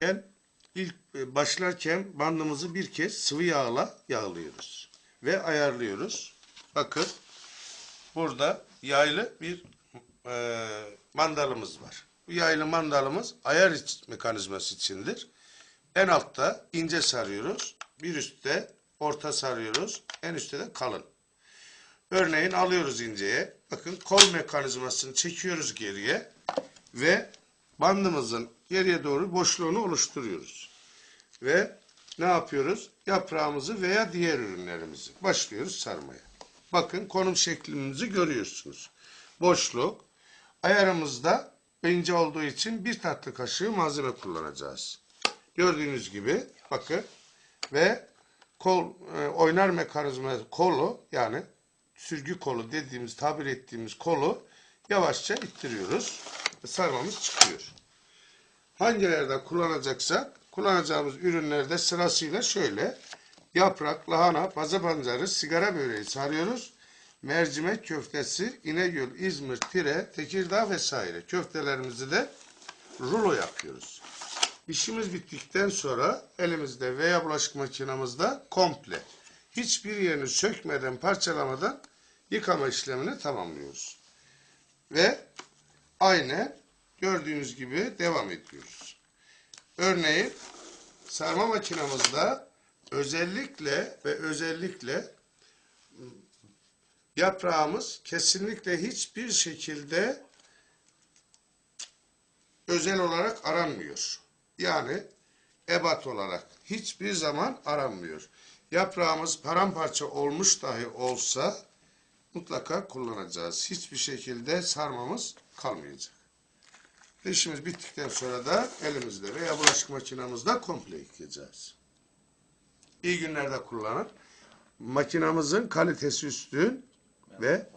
Ben ilk e, başlarken bandımızı bir kez sıvı yağla yağlıyoruz ve ayarlıyoruz. Bakın burada yaylı bir e, mandalımız var. Bu yaylı mandalımız ayar mekanizması içindir. En altta ince sarıyoruz. Bir üstte orta sarıyoruz. En üstte de kalın. Örneğin alıyoruz inceye. Bakın kol mekanizmasını çekiyoruz geriye ve bandımızın geriye doğru boşluğunu oluşturuyoruz. Ve ne yapıyoruz? Yaprağımızı veya diğer ürünlerimizi başlıyoruz sarmaya. Bakın konum şeklimizi görüyorsunuz. Boşluk. Ayarımızda ince olduğu için bir tatlı kaşığı malzeme kullanacağız. Gördüğünüz gibi bakın ve kol e, oynar mekanizma kolu yani sürgü kolu dediğimiz tabir ettiğimiz kolu yavaşça ittiriyoruz. Sarmamız çıkıyor. Hangilerde kullanacaksak kullanacağımız ürünlerde sırasıyla şöyle yaprak, lahana, paza pancarı, sigara böreği sarıyoruz. Mercimek köftesi, İnegöl, İzmir, Tire, Tekirdağ vesaire köftelerimizi de rulo yapıyoruz. İşimiz bittikten sonra elimizde veya bulaşık makinamızda komple hiçbir yerini sökmeden, parçalamadan yıkama işlemini tamamlıyoruz. Ve aynı gördüğünüz gibi devam ediyoruz. Örneğin sarma makinamızda özellikle ve özellikle yaprağımız kesinlikle hiçbir şekilde özel olarak aranmıyor. Yani ebat olarak hiçbir zaman aranmıyor. Yaprağımız paramparça olmuş dahi olsa mutlaka kullanacağız. Hiçbir şekilde sarmamız kalmayacak. İşimiz bittikten sonra da elimizde veya bulaşık makinamızda komple yıkayacağız. İyi günlerde kullanın. Makinamızın kalitesi üstün ve